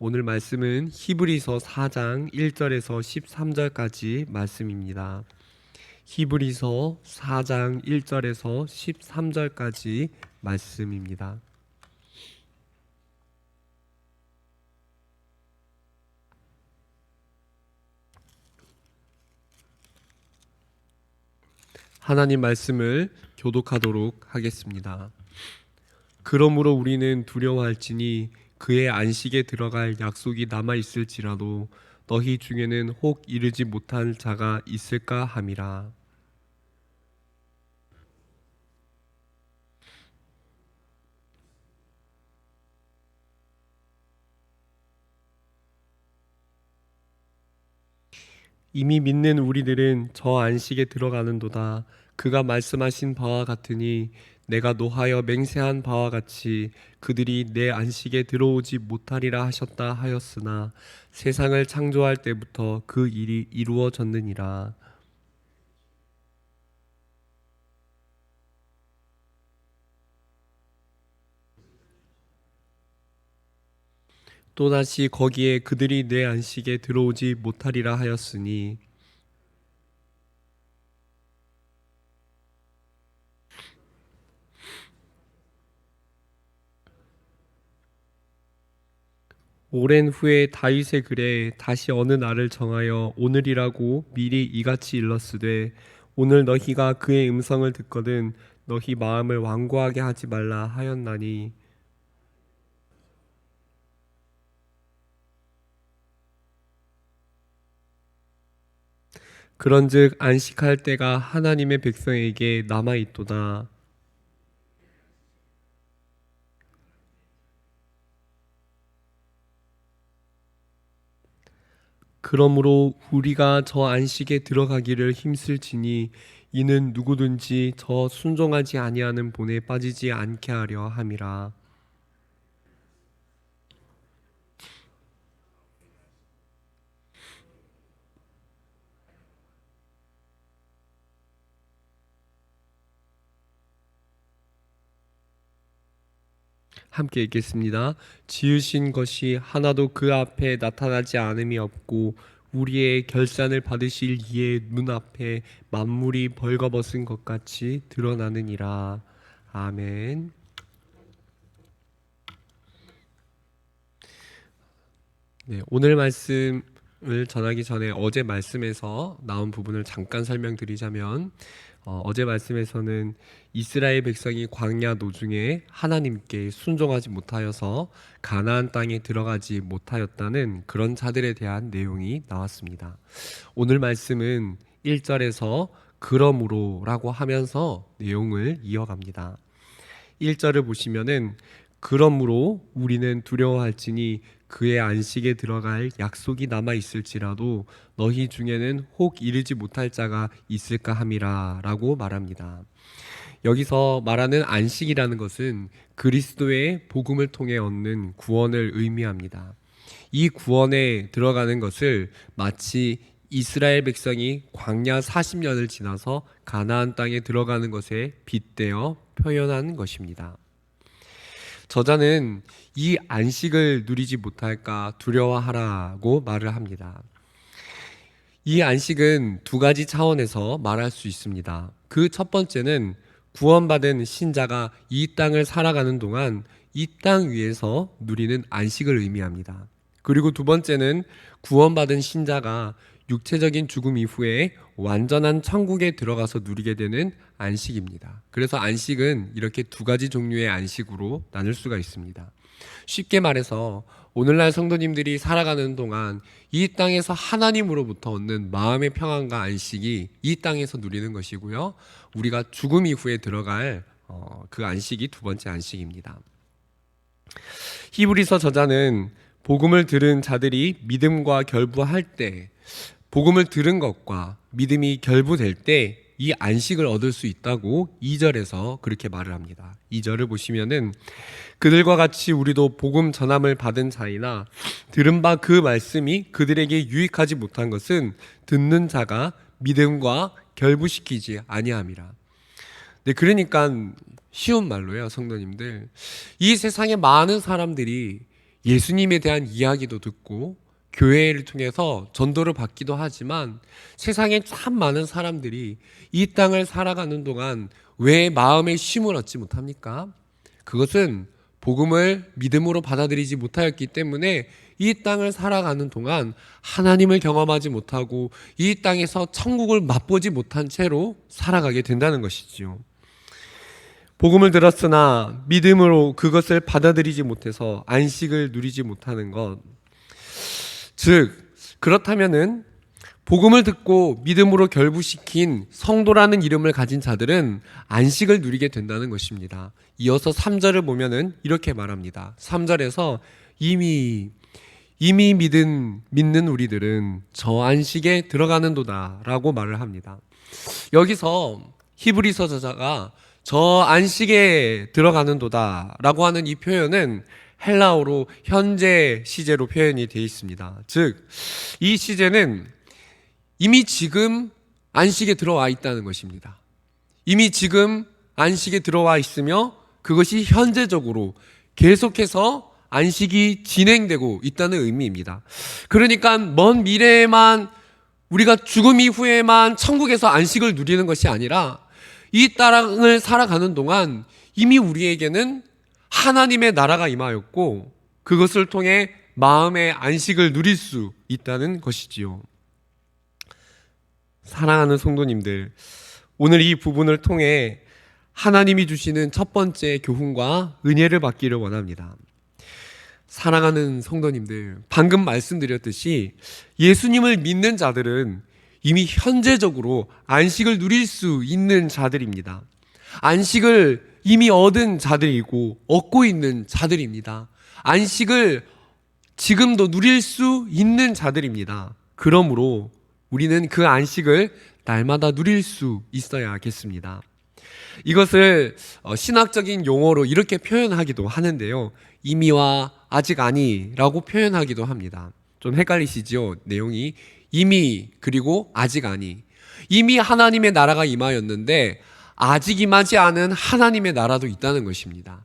오늘 말씀은 히브리서 4장 1절에서 13절까지 말씀입니다. 히브리서 4장 1절에서 13절까지 말씀입니다. 하나님 말씀을 교독하도록 하겠습니다. 그러므로 우리는 두려워할지니 그의 안식에 들어갈 약속이 남아 있을지라도 너희 중에는 혹 이르지 못한 자가 있을까 함이라. 이미 믿는 우리들은 저 안식에 들어가는도다. 그가 말씀하신 바와 같으니 내가 노하여 맹세한 바와 같이 그들이 내 안식에 들어오지 못하리라 하셨다 하였으나 세상을 창조할 때부터 그 일이 이루어졌느니라. 또다시 거기에 그들이 내 안식에 들어오지 못하리라 하였으니 오랜 후에 다윗의 글에 다시 어느 날을 정하여 오늘이라고 미리 이같이 일렀으되 오늘 너희가 그의 음성을 듣거든 너희 마음을 완고하게 하지 말라 하였나니 그런즉 안식할 때가 하나님의 백성에게 남아 있도다. 그러므로 우리가 저 안식에 들어가기를 힘쓸지니 이는 누구든지 저 순종하지 아니하는 본에 빠지지 않게 하려 함이라. 함께 읽겠습니다. 지으신 것이 하나도 그 앞에 나타나지 않음이 없고 우리의 결산을 받으실 이의 눈앞에 만물이 벌거벗은 것 같이 드러나느니라. 아멘. 네, 오늘 말씀을 전하기 전에 어제 말씀에서 나온 부분을 잠깐 설명드리자면 어, 제 말씀에서는 이스라엘 백성이 광야 노중에 하나님께 순종하지 못하여서 가나안 땅에 들어가지 못하였다는 그런 자들에 대한 내용이 나왔습니다. 오늘 말씀은 1절에서 그러므로라고 하면서 내용을 이어갑니다. 1절을 보시면은 그러므로 우리는 두려워할지니 그의 안식에 들어갈 약속이 남아 있을지라도 너희 중에는 혹 이르지 못할 자가 있을까 함이라라고 말합니다. 여기서 말하는 안식이라는 것은 그리스도의 복음을 통해 얻는 구원을 의미합니다. 이 구원에 들어가는 것을 마치 이스라엘 백성이 광야 40년을 지나서 가나안 땅에 들어가는 것에 빗대어 표현한 것입니다. 저자는 이 안식을 누리지 못할까 두려워하라고 말을 합니다. 이 안식은 두 가지 차원에서 말할 수 있습니다. 그 첫 번째는 구원받은 신자가 이 땅을 살아가는 동안 이 땅 위에서 누리는 안식을 의미합니다. 그리고 두 번째는 구원받은 신자가 육체적인 죽음 이후에 완전한 천국에 들어가서 누리게 되는 안식입니다. 그래서 안식은 이렇게 두 가지 종류의 안식으로 나눌 수가 있습니다. 쉽게 말해서 오늘날 성도님들이 살아가는 동안 이 땅에서 하나님으로부터 얻는 마음의 평안과 안식이 이 땅에서 누리는 것이고요. 우리가 죽음 이후에 들어갈 어, 그 안식이 두 번째 안식입니다. 히브리서 저자는 복음을 들은 자들이 믿음과 결부할 때 복음을 들은 것과 믿음이 결부될 때 이 안식을 얻을 수 있다고 2절에서 그렇게 말을 합니다. 2절을 보시면은 그들과 같이 우리도 복음 전함을 받은 자이나 들은 바 그 말씀이 그들에게 유익하지 못한 것은 듣는 자가 믿음과 결부시키지 아니함이라. 네, 그러니까 쉬운 말로요, 성도님들. 이 세상에 많은 사람들이 예수님에 대한 이야기도 듣고 교회를 통해서 전도를 받기도 하지만 세상에 참 많은 사람들이 이 땅을 살아가는 동안 왜 마음의 쉼을 얻지 못합니까? 그것은 복음을 믿음으로 받아들이지 못하였기 때문에 이 땅을 살아가는 동안 하나님을 경험하지 못하고 이 땅에서 천국을 맛보지 못한 채로 살아가게 된다는 것이지요. 복음을 들었으나 믿음으로 그것을 받아들이지 못해서 안식을 누리지 못하는 것. 즉, 그렇다면은 복음을 듣고 믿음으로 결부시킨 성도라는 이름을 가진 자들은 안식을 누리게 된다는 것입니다. 이어서 3절을 보면은 이렇게 말합니다. 3절에서 이미 이미 믿은 믿는 우리들은 저 안식에 들어가는도다라고 말을 합니다. 여기서 히브리서 저자가 저 안식에 들어가는도다라고 하는 이 표현은 헬라어로 현재 시제로 표현이 되어 있습니다. 즉, 이 시제는 이미 지금 안식에 들어와 있다는 것입니다. 이미 지금 안식에 들어와 있으며 그것이 현재적으로 계속해서 안식이 진행되고 있다는 의미입니다. 그러니까 먼 미래에만 우리가 죽음 이후에만 천국에서 안식을 누리는 것이 아니라 이 땅을 살아가는 동안 이미 우리에게는 하나님의 나라가 임하였고 그것을 통해 마음의 안식을 누릴 수 있다는 것이지요. 사랑하는 성도님들, 오늘 이 부분을 통해 하나님이 주시는 첫 번째 교훈과 은혜를 받기를 원합니다. 사랑하는 성도님들, 방금 말씀드렸듯이 예수님을 믿는 자들은 이미 현재적으로 안식을 누릴 수 있는 자들입니다. 안식을 이미 얻은 자들이고 얻고 있는 자들입니다. 안식을 지금도 누릴 수 있는 자들입니다. 그러므로 우리는 그 안식을 날마다 누릴 수 있어야겠습니다. 이것을 어, 신학적인 용어로 이렇게 표현하기도 하는데요. 이미와 아직 아니라고 표현하기도 합니다. 좀 헷갈리시죠? 내용이 이미 그리고 아직 아니. 이미 하나님의 나라가 임하였는데 아직 임하지 않은 하나님의 나라도 있다는 것입니다.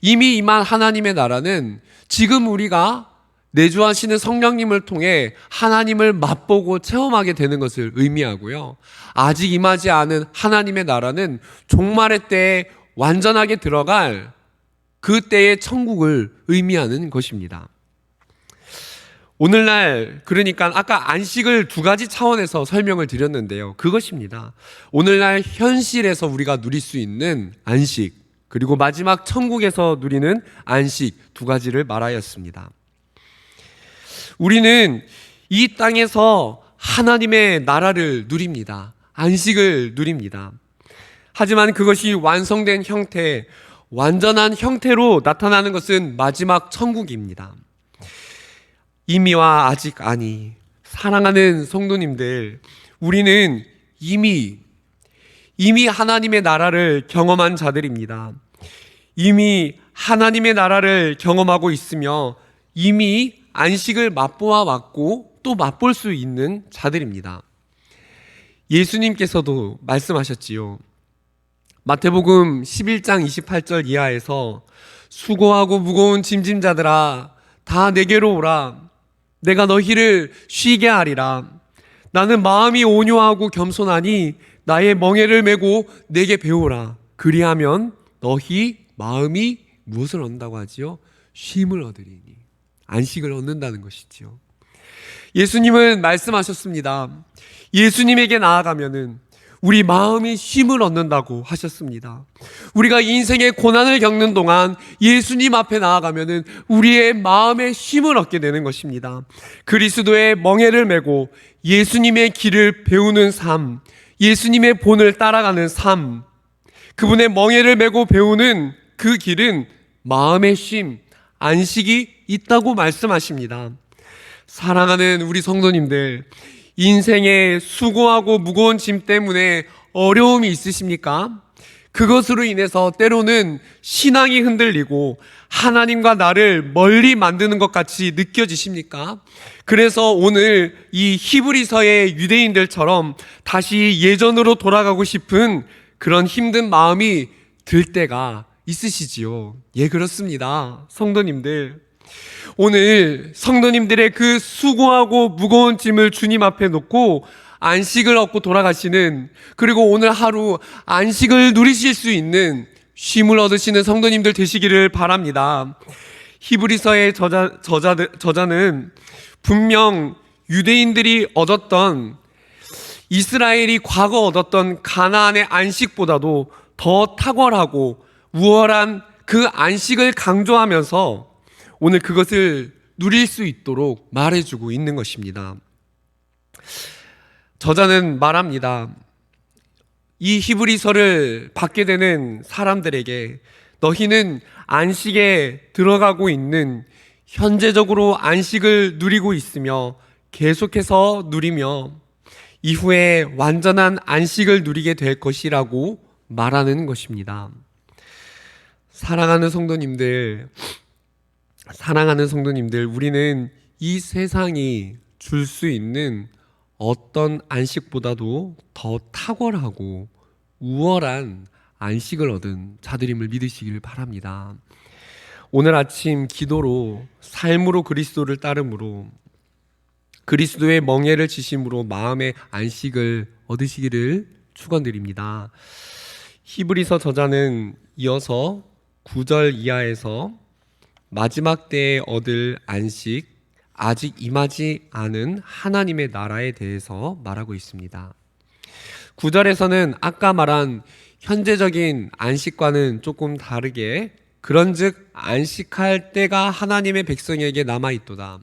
이미 임한 하나님의 나라는 지금 우리가 내주하시는 성령님을 통해 하나님을 맛보고 체험하게 되는 것을 의미하고요. 아직 임하지 않은 하나님의 나라는 종말의 때에 완전하게 들어갈 그 때의 천국을 의미하는 것입니다. 오늘날 그러니까 아까 안식을 두 가지 차원에서 설명을 드렸는데요. 그것입니다. 오늘날 현실에서 우리가 누릴 수 있는 안식 그리고 마지막 천국에서 누리는 안식 두 가지를 말하였습니다. 우리는 이 땅에서 하나님의 나라를 누립니다. 안식을 누립니다. 하지만 그것이 완성된 형태, 완전한 형태로 나타나는 것은 마지막 천국입니다. 이미와 아직 아니. 사랑하는 성도님들, 우리는 이미, 이미 하나님의 나라를 경험한 자들입니다. 이미 하나님의 나라를 경험하고 있으며 이미 안식을 맛보아 왔고 또 맛볼 수 있는 자들입니다. 예수님께서도 말씀하셨지요. 마태복음 11장 28절 이하에서 수고하고 무거운 짐짐자들아 다 내게로 오라 내가 너희를 쉬게 하리라 나는 마음이 온유하고 겸손하니 나의 멍에를 메고 내게 배우라 그리하면 너희 마음이 무엇을 얻는다고 하지요? 쉼을 얻으리니 안식을 얻는다는 것이지요. 예수님은 말씀하셨습니다. 예수님에게 나아가면은 우리 마음이 쉼을 얻는다고 하셨습니다. 우리가 인생의 고난을 겪는 동안 예수님 앞에 나아가면은 우리의 마음의 쉼을 얻게 되는 것입니다. 그리스도의 멍에를 메고 예수님의 길을 배우는 삶, 예수님의 본을 따라가는 삶, 그분의 멍에를 메고 배우는 그 길은 마음의 쉼, 안식이 있다고 말씀하십니다. 사랑하는 우리 성도님들, 인생에 수고하고 무거운 짐 때문에 어려움이 있으십니까? 그것으로 인해서 때로는 신앙이 흔들리고 하나님과 나를 멀리 만드는 것 같이 느껴지십니까? 그래서 오늘 이 히브리서의 유대인들처럼 다시 예전으로 돌아가고 싶은 그런 힘든 마음이 들 때가 있으시지요. 예, 그렇습니다. 성도님들. 오늘 성도님들의 그 수고하고 무거운 짐을 주님 앞에 놓고 안식을 얻고 돌아가시는 그리고 오늘 하루 안식을 누리실 수 있는 쉼을 얻으시는 성도님들 되시기를 바랍니다. 히브리서의 저자, 저자, 저자는 분명 유대인들이 얻었던 이스라엘이 과거 얻었던 가나안의 안식보다도 더 탁월하고 우월한 그 안식을 강조하면서 오늘 그것을 누릴 수 있도록 말해주고 있는 것입니다. 저자는 말합니다. 이 히브리서를 받게 되는 사람들에게 너희는 안식에 들어가고 있는 현재적으로 안식을 누리고 있으며 계속해서 누리며 이후에 완전한 안식을 누리게 될 것이라고 말하는 것입니다. 사랑하는 성도님들, 사랑하는 성도님들, 우리는 이 세상이 줄 수 있는 어떤 안식보다도 더 탁월하고 우월한 안식을 얻은 자들임을 믿으시길 바랍니다. 오늘 아침 기도로 삶으로 그리스도를 따름으로 그리스도의 멍에를 지심으로 마음의 안식을 얻으시기를 축원드립니다. 히브리서 저자는 이어서 9절 이하에서 마지막 때에 얻을 안식 아직 임하지 않은 하나님의 나라에 대해서 말하고 있습니다. 9절에서는 아까 말한 현재적인 안식과는 조금 다르게 그런즉 안식할 때가 하나님의 백성에게 남아 있도다.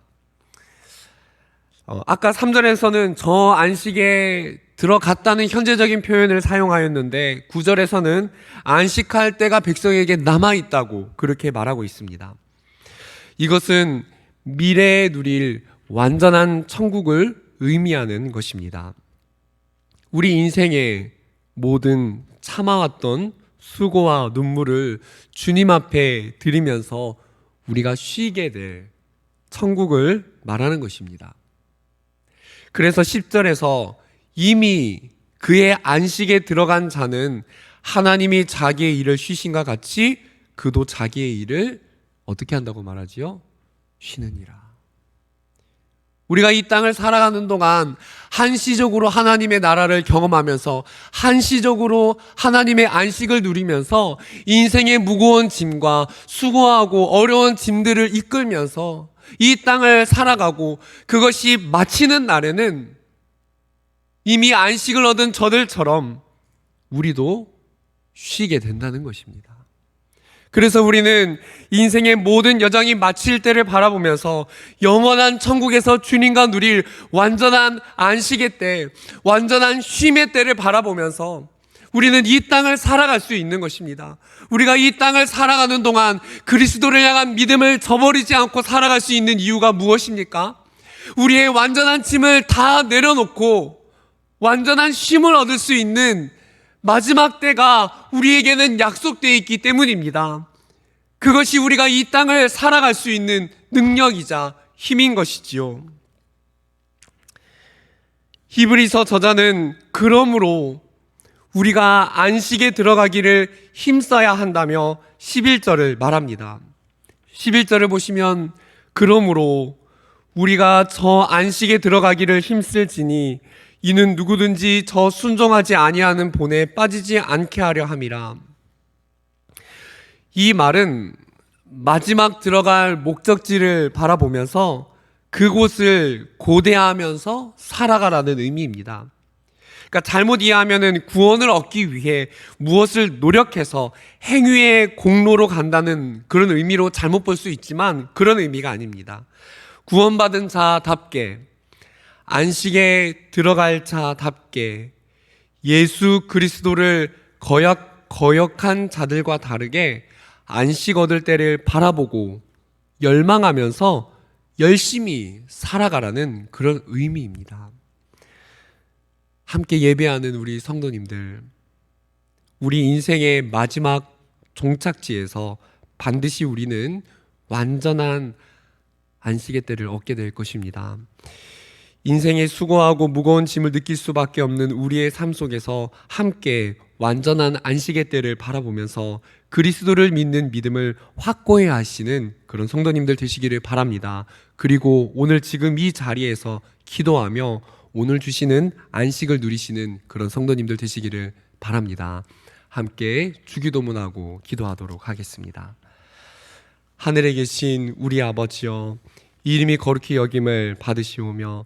어, 아까 3절에서는 저 안식에 들어갔다는 현재적인 표현을 사용하였는데 9절에서는 안식할 때가 백성에게 남아 있다고 그렇게 말하고 있습니다. 이것은 미래에 누릴 완전한 천국을 의미하는 것입니다. 우리 인생의 모든 참아왔던 수고와 눈물을 주님 앞에 드리면서 우리가 쉬게 될 천국을 말하는 것입니다. 그래서 10절에서 이미 그의 안식에 들어간 자는 하나님이 자기의 일을 쉬신과 같이 그도 자기의 일을 어떻게 한다고 말하지요? 쉬느니라. 우리가 이 땅을 살아가는 동안 한시적으로 하나님의 나라를 경험하면서 한시적으로 하나님의 안식을 누리면서 인생의 무거운 짐과 수고하고 어려운 짐들을 이끌면서 이 땅을 살아가고 그것이 마치는 날에는 이미 안식을 얻은 저들처럼 우리도 쉬게 된다는 것입니다. 그래서 우리는 인생의 모든 여정이 마칠 때를 바라보면서 영원한 천국에서 주님과 누릴 완전한 안식의 때, 완전한 쉼의 때를 바라보면서 우리는 이 땅을 살아갈 수 있는 것입니다. 우리가 이 땅을 살아가는 동안 그리스도를 향한 믿음을 저버리지 않고 살아갈 수 있는 이유가 무엇입니까? 우리의 완전한 짐을 다 내려놓고 완전한 쉼을 얻을 수 있는 마지막 때가 우리에게는 약속되어 있기 때문입니다. 그것이 우리가 이 땅을 살아갈 수 있는 능력이자 힘인 것이지요. 히브리서 저자는 그러므로 우리가 안식에 들어가기를 힘써야 한다며 11절을 말합니다. 11절을 보시면 그러므로 우리가 저 안식에 들어가기를 힘쓸지니 이는 누구든지 저 순종하지 아니하는 본에 빠지지 않게 하려 함이라. 이 말은 마지막 들어갈 목적지를 바라보면서 그곳을 고대하면서 살아가라는 의미입니다. 그러니까 잘못 이해하면은 구원을 얻기 위해 무엇을 노력해서 행위의 공로로 간다는 그런 의미로 잘못 볼 수 있지만 그런 의미가 아닙니다. 구원받은 자답게 안식에 들어갈 자답게 예수 그리스도를 거역, 거역한 자들과 다르게 안식 얻을 때를 바라보고 열망하면서 열심히 살아가라는 그런 의미입니다. 함께 예배하는 우리 성도님들, 우리 인생의 마지막 종착지에서 반드시 우리는 완전한 안식의 때를 얻게 될 것입니다. 인생의 수고하고 무거운 짐을 느낄 수밖에 없는 우리의 삶 속에서 함께 완전한 안식의 때를 바라보면서 그리스도를 믿는 믿음을 확고히 하시는 그런 성도님들 되시기를 바랍니다. 그리고 오늘 지금 이 자리에서 기도하며 오늘 주시는 안식을 누리시는 그런 성도님들 되시기를 바랍니다. 함께 주기도문하고 기도하도록 하겠습니다. 하늘에 계신 우리 아버지여 이름이 거룩히 여김을 받으시오며